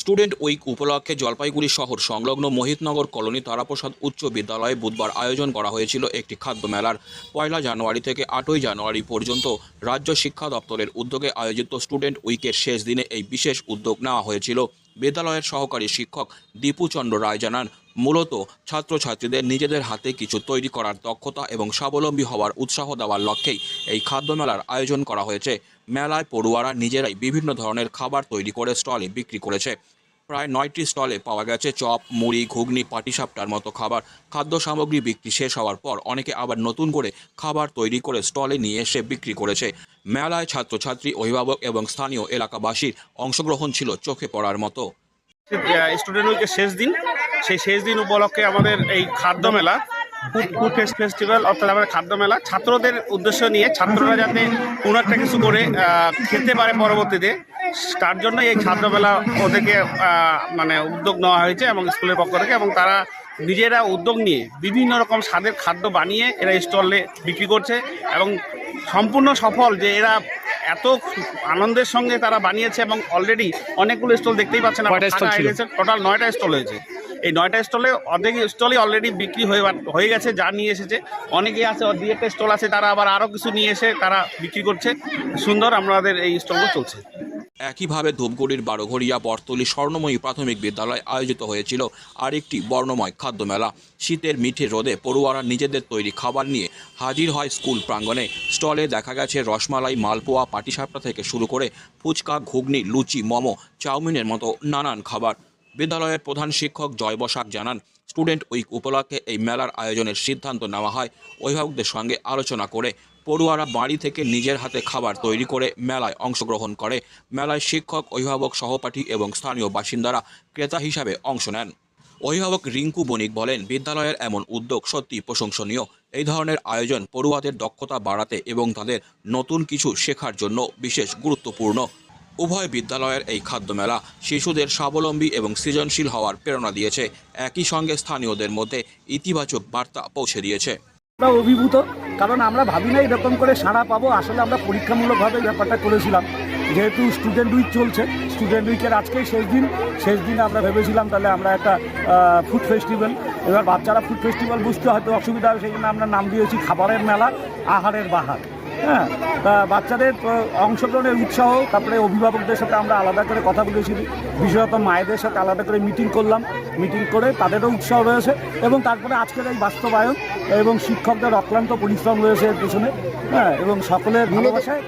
Student week উপলক্ষে জলপাইগুড়ি শহর সংলগ্ন মোহিতনগর কলোনি তারাপ্রসাদ উচ্চ বিদ্যালয়ে বুধবার আয়োজন করা হয়েছিল একটি খাদ্য মেলার। পয়লা জানুয়ারি থেকে আটই জানুয়ারি পর্যন্ত রাজ্য শিক্ষা দপ্তরের উদ্যোগে আয়োজিত স্টুডেন্ট উইকের শেষ দিনে এই বিশেষ উদ্যোগ নেওয়া হয়েছিল। বিদ্যালয়ের সহকারী শিক্ষক দীপুচন্দ্র রায় জানান, মূলত ছাত্রছাত্রীদের নিজেদের হাতে কিছু তৈরি করার দক্ষতা এবং স্বাবলম্বী হওয়ার উৎসাহ দেওয়ার লক্ষ্যেই এই খাদ্য মেলার আয়োজন করা হয়েছে। মেলায় পড়ুয়ারা নিজেরাই বিভিন্ন ধরনের খাবার তৈরি করে স্টলে বিক্রি করেছে। প্রায় নয়টি স্টলে পাওয়া গেছে চপ, মুড়ি, ঘুগনি, পাটিসাপটার মতো খাবার। খাদ্য সামগ্রী বিক্রি শেষ হওয়ার পর অনেকে আবার নতুন করে খাবার তৈরি করে স্টলে নিয়ে এসে বিক্রি করেছে। মেলায় ছাত্রছাত্রী, অভিভাবক এবং স্থানীয় এলাকাবাসীর অংশগ্রহণ ছিল চোখে পড়ার মতো। স্টুডেন্ট উইকের শেষ দিন। সেই শেষ দিন উপলক্ষে আমাদের এই খাদ্য মেলা ফুড ফেস্ট ফেস্টিভ্যাল অর্থাৎ আমাদের খাদ্য মেলা, ছাত্রদের উদ্দেশ্য নিয়ে ছাত্ররা যাতে কোনো একটা কিছু করে খেতে পারে পরবর্তীতে, তার জন্য এই খাদ্য মেলা ওদেরকে মানে উদ্যোগ নেওয়া হয়েছে এবং স্কুলের পক্ষ থেকে এবং তারা নিজেরা উদ্যোগ নিয়ে বিভিন্ন রকম স্বাদের খাদ্য বানিয়ে এরা স্টলে বিক্রি করছে এবং সম্পূর্ণ সফল যে এরা এত আনন্দের সঙ্গে তারা বানিয়েছে এবং অলরেডি অনেকগুলো স্টল দেখতেই পাচ্ছেন? টোটাল নয়টা স্টল হয়েছে। এই নয়টা স্টলে অর্ধেক স্টলই অলরেডি বিক্রি হয়ে হয়ে গেছে যা নিয়ে এসেছে। অনেকেই আছে দুই একটা স্টল আছে তারা আবার আরও কিছু নিয়ে এসে তারা বিক্রি করছে। সুন্দর আমাদের এই স্টলগুলো চলছে। একইভাবে ধূপগুড়ির বারোঘরিয়া বর্তলি স্বর্ণময়ী প্রাথমিক বিদ্যালয় আয়োজিত হয়েছিল আরেকটি বর্ণময় খাদ্য মেলা শীতের মিঠে রোদে পড়ুয়ারা নিজেদের তৈরি খাবার নিয়ে হাজির হয় স্কুল প্রাঙ্গণে। স্টলে দেখা গেছে রসমালাই, মালপোয়া, পাটিসাপটা থেকে শুরু করে ফুচকা, ঘুগনি, লুচি, মোমো, চাউমিনের মতো নানান খাবার। বিদ্যালয়ের প্রধান শিক্ষক জয় বসাক জানান, স্টুডেন্ট উইক উপলক্ষে এই মেলার আয়োজনের সিদ্ধান্ত নেওয়া হয়। অভিভাবকদের সঙ্গে আলোচনা করে পড়ুয়ারা বাড়ি থেকে নিজের হাতে খাবার তৈরি করে মেলায় অংশগ্রহণ করে। মেলায় শিক্ষক, অভিভাবক, সহপাঠী এবং স্থানীয় বাসিন্দারা ক্রেতা হিসাবে অংশ নেন। অভিভাবক রিঙ্কু বণিক বলেন, বিদ্যালয়ের এমন উদ্যোগ সত্যি প্রশংসনীয়। এই ধরনের আয়োজন পড়ুয়াদের দক্ষতা বাড়াতে এবং তাদের নতুন কিছু শেখার জন্য বিশেষ গুরুত্বপূর্ণ। উভয় বিদ্যালয়ের এই খাদ্য মেলা শিশুদের স্বাবলম্বী এবং সৃজনশীল হওয়ার প্রেরণা দিয়েছে। একই সঙ্গে স্থানীয়দের মধ্যে ইতিবাচক বার্তা পৌঁছে দিয়েছে। অভিভূত কারণ আমরা ভাবি না এরকম করে সাড়া পাবো। আসলে আমরা পরীক্ষামূলকভাবে ব্যাপারটা করেছিলাম। যেহেতু স্টুডেন্ট উইক চলছে স্টুডেন্ট উইকের আজকেই শেষ দিন। শেষ দিনে আমরা ভেবেছিলাম তাহলে আমরা একটা ফুড ফেস্টিভ্যাল এবার বাচ্চারা ফুড ফেস্টিভ্যাল বুঝতে হয়তো অসুবিধা হবে, সেই জন্য আমরা নাম দিয়েছি খাবারের মেলা, আহারের বাহার। হ্যাঁ তা বাচ্চাদের অংশগ্রহণের উৎসাহ তারপরে অভিভাবকদের সাথে আমরা আলাদা করে কথা বলেছি বিশেষত মায়েদের সাথে আলাদা করে মিটিং করলাম। মিটিং করে তাদেরও উৎসাহ রয়েছে এবং তারপরে আজকের এই বাস্তবায়ন এবং শিক্ষকদের অক্লান্ত পরিশ্রম রয়েছে এর পেছনে হ্যাঁ এবং সকলের ভালোবাসায়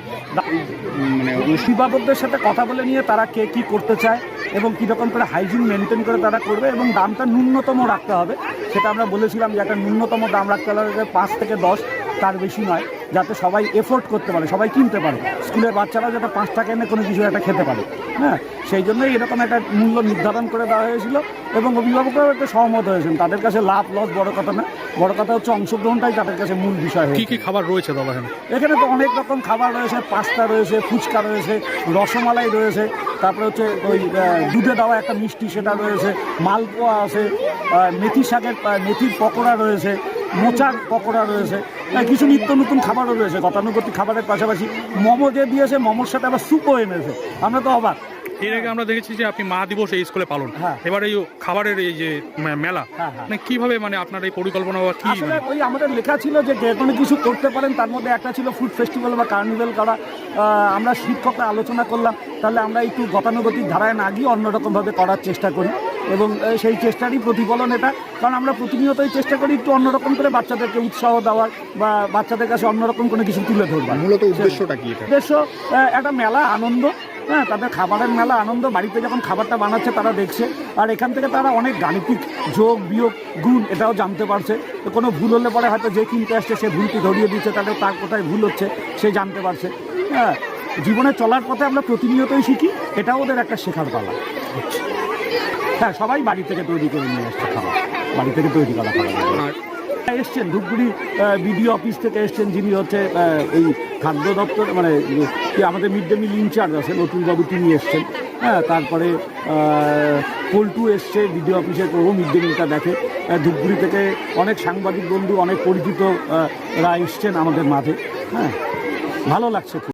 মানে অভিভাবকদের সাথে কথা বলে নিয়ে তারা কে কী করতে চায় এবং কীরকম করে হাইজিন মেনটেন করে তারা করবে এবং দামটা ন্যূনতম রাখতে হবে। সেটা আমরা বলেছিলাম যে একটা ন্যূনতম দাম রাখতে হবে পাঁচ থেকে দশ তার বেশি নয়। যাতে সবাই এফোর্ড করতে পারে সবাই কিনতে পারে। স্কুলের বাচ্চারা যাতে পাঁচ টাকা এনে কোনো কিছু একটা খেতে পারে হ্যাঁ? সেই জন্যই এরকম একটা মূল্য নির্ধারণ করে দেওয়া হয়েছিল এবং অভিভাবকরাও একটা সহমত হয়েছেন। তাদের কাছে লাভ লস বড় কথা না। বড় কথা হচ্ছে অংশগ্রহণটাই তাদের কাছে মূল বিষয় কি কি খাবার রয়েছে দাদা এখানে? এখানে তো অনেক রকম খাবার রয়েছে পাস্তা রয়েছে ফুচকা রয়েছে রসমালাই রয়েছে তারপরে হচ্ছে ওই দুধে দেওয়া একটা মিষ্টি সেটা রয়েছে মালপোয়া আছে মেথি শাকের মেথির পকোড়া রয়েছে মোচার পকোড়া রয়েছে। হ্যাঁ, কিছু নিত্য নতুন খাবারও রয়েছে। গতানুগতিক খাবারের পাশাপাশি মোমো যে দিয়েছে মোমোর সাথে আবার স্যুপও এনেছে। আমরা তো অবাক। এর আগে আমরা দেখেছি যে আপনি মা দিবস এই স্কুলে পালন হ্যাঁ। এবার এই খাবারের এই যে মেলা হ্যাঁ। মানে কীভাবে মানে আপনার এই পরিকল্পনা বা কি মানে- ওই আমাদের লেখা ছিল যে যে কোনো কিছু করতে পারেন তার মধ্যে একটা ছিল ফুড ফেস্টিভ্যাল বা কার্নিভেল করা। আমরা শিক্ষকরা আলোচনা করলাম। তাহলে আমরা একটু গতানুগতিক ধারায় না গিয়ে অন্যরকমভাবে করার চেষ্টা করি। এবং সেই চেষ্টারই প্রতিফলন এটা। কারণ আমরা প্রতিনিয়তই চেষ্টা করি একটু অন্যরকম করে বাচ্চাদেরকে উৎসাহ দেওয়ার বা বাচ্চাদের কাছে অন্যরকম কোনো কিছু তুলে ধরবার। মূলত উদ্দেশ্যটা কি উদ্দেশ্য একটা মেলা আনন্দ হ্যাঁ তাদের খাবারের মেলা আনন্দ বাড়িতে যখন খাবারটা বানাচ্ছে তারা দেখছে আর এখান থেকে তারা অনেক গাণিতিক যোগ বিয়োগ গুণ এটাও জানতে পারছে। তো কোনো ভুল হলে পরে হয়তো যে কিনতে আসছে সে ভুলটি ধরিয়ে দিচ্ছে তাদের তার কোথায় ভুল হচ্ছে সে জানতে পারছে। হ্যাঁ জীবনে চলার পথে আমরা প্রতিনিয়তই শিখি এটাও ওদের একটা শেখার পালা। হ্যাঁ সবাই বাড়ি থেকে তৈরি করে নিয়ে আসছে খাবার। বাড়ি থেকে তৈরি করা খাবার। এসছেন ধূপগুড়ি বিডিও অফিস থেকে এসছেন যিনি হচ্ছে এই খাদ্য দপ্তর মানে আমাদের মিড ডে মিল ইনচার্জ আছেন অতুলবাবু তিনি এসছেন। হ্যাঁ তারপরে পল্টু এসছে বিডিও অফিসে ও মিড ডে মিলটা দেখে। ধূপগুড়ি থেকে অনেক সাংবাদিক বন্ধু অনেক পরিচিত আহ, রা এসছেন আমাদের মাঝে। হ্যাঁ ভালো লাগছে